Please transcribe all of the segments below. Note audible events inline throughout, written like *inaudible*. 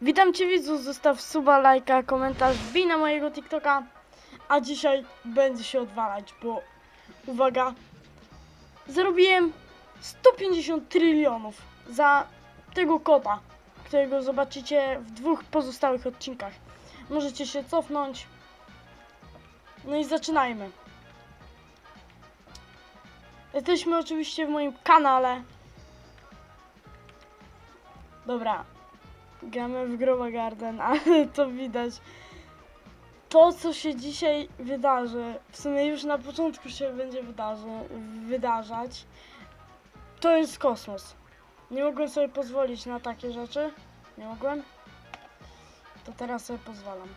Witam Cię widzu, zostaw suba, lajka, komentarz, wbij na mojego TikToka, a dzisiaj będzie się odwalać, bo uwaga, zarobiłem 150 trylionów za tego kota, którego zobaczycie w dwóch pozostałych odcinkach. Możecie się cofnąć. No i zaczynajmy. Jesteśmy oczywiście w moim kanale. Dobra, Gramy w Groba Garden, *laughs* ale to widać. To, co się dzisiaj wydarzy, w sumie już na początku się będzie wydarzy, wydarzać, to jest kosmos. Nie mogłem sobie pozwolić na takie rzeczy. Nie mogłem. To teraz sobie pozwalam.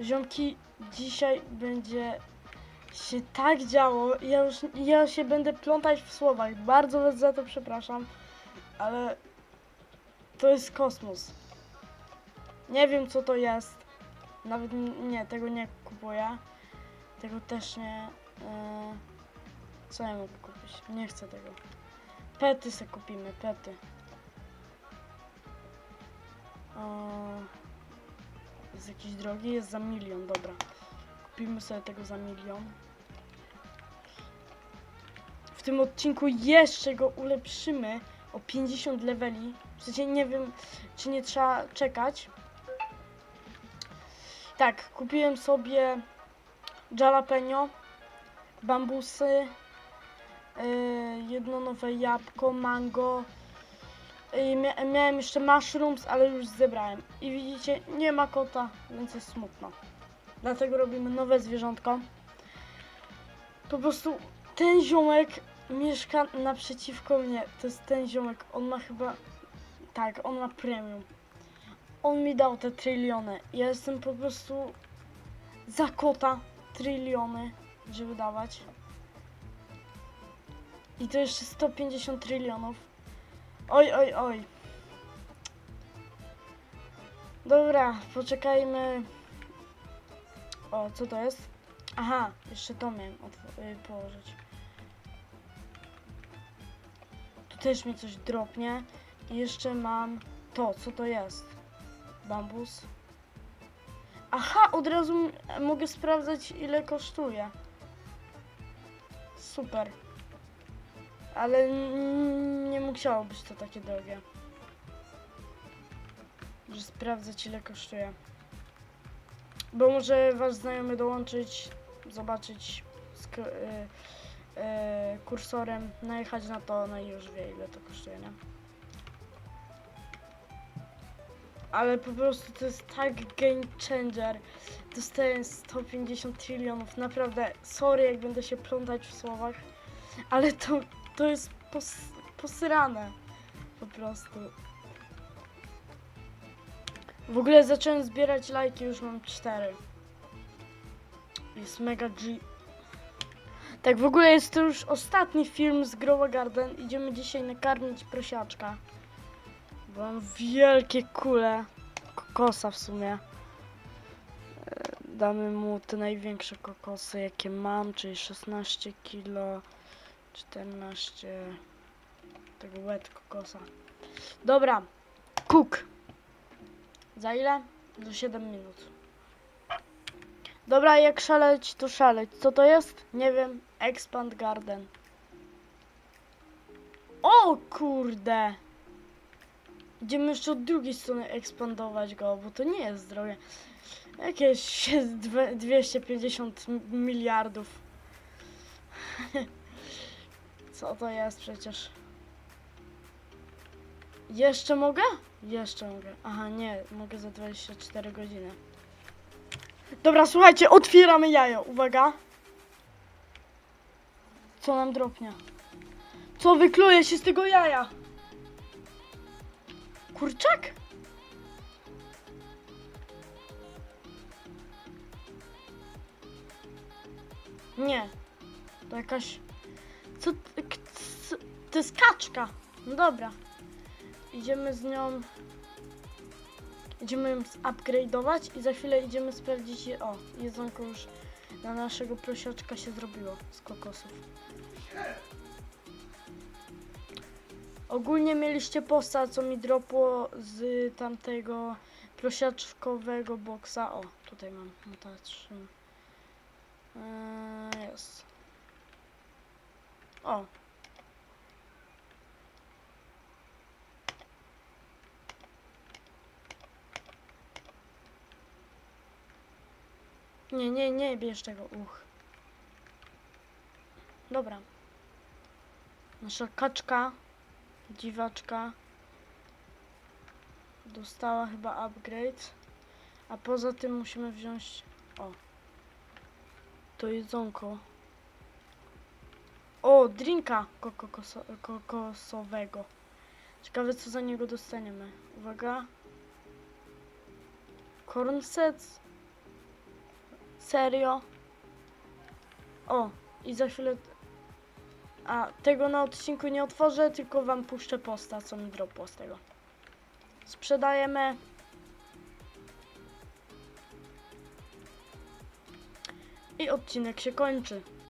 Ziomki, dzisiaj będzie się tak działo. Ja już ja się będę plątać w słowach. Bardzo was za to przepraszam, ale to jest kosmos. Nie wiem co to jest. Nawet nie, tego nie kupuję. Tego też nie. Yy, co ja mogę kupić? Nie chcę tego. Pety se kupimy, pety. O, jest jakiś drogi, jest za milion, dobra. Kupimy sobie tego za milion. W tym odcinku jeszcze go ulepszymy o 50 leveli. W sensie nie wiem, czy nie trzeba czekać. Tak, kupiłem sobie jalapeno, bambusy, yy, jedno nowe jabłko, mango. Yy, mia miałem jeszcze mushrooms, ale już zebrałem. I widzicie, nie ma kota, więc jest smutno. Dlatego robimy nowe zwierzątko. Po prostu ten ziomek mieszka naprzeciwko mnie. To jest ten ziomek. On ma chyba. Tak, on ma premium. On mi dał te tryliony. Ja jestem po prostu za kota tryliony, żeby dawać. I to jeszcze 150 trylionów. Oj, oj, oj. Dobra, poczekajmy. O, co to jest? Aha, jeszcze to miałem y, położyć. Tu też mi coś dropnie. Jeszcze mam to, co to jest? Bambus. Aha, od razu mogę sprawdzać ile kosztuje. Super. Ale nie musiało być to takie drogie. Że sprawdzać ile kosztuje. Bo może wasz znajomy dołączyć, zobaczyć y, y, kursorem, najechać na to, no i już wie ile to kosztuje, nie? Ale po prostu to jest tak game changer. Dostałem 150 trilionów, naprawdę. Sorry, jak będę się plątać w słowach, ale to, to jest pos, posrane. Po prostu. W ogóle zacząłem zbierać lajki, już mam 4. Jest mega G. Tak, w ogóle jest to już ostatni film z Growa Garden. Idziemy dzisiaj nakarmić prosiaczka. Bo mam wielkie kule kokosa w sumie. E, Damy mu te największe kokosy, jakie mam, czyli 16 kilo, 14 tego wet kokosa. Dobra, cook. Za ile? Za 7 minut. Dobra, jak szaleć, to szaleć. Co to jest? Nie wiem. Expand Garden. O kurde! Idziemy jeszcze od drugiej strony ekspandować go, bo to nie jest drogie. Jakieś dwe- 250 m- miliardów. *laughs* Co to jest przecież? Jeszcze mogę? Jeszcze mogę. Aha, nie, mogę za 24 godziny. Dobra, słuchajcie, otwieramy jajo. Uwaga. Co nam dropnie? Co wykluje się z tego jaja? Kurczak? Nie. To jakaś... Co... To jest kaczka. No dobra. Idziemy z nią... Idziemy ją upgrade'ować i za chwilę idziemy sprawdzić. O, jedzonko już na naszego prosiaczka się zrobiło z kokosów. Ogólnie mieliście posta, co mi dropło z tamtego prosiaczkowego boksa. O, tutaj mam mutację. Eee, jest. O. Nie, nie, nie bierz tego, uch. Dobra. Nasza kaczka, dziwaczka, dostała chyba upgrade. A poza tym musimy wziąć, o, to jedzonko. O, drinka kokoso, kokosowego. Ciekawe co za niego dostaniemy. Uwaga. Corn. Serio? O, i za chwilę... A, tego na odcinku nie otworzę, tylko wam puszczę posta, co mi dropło z tego. Sprzedajemy. I odcinek się kończy.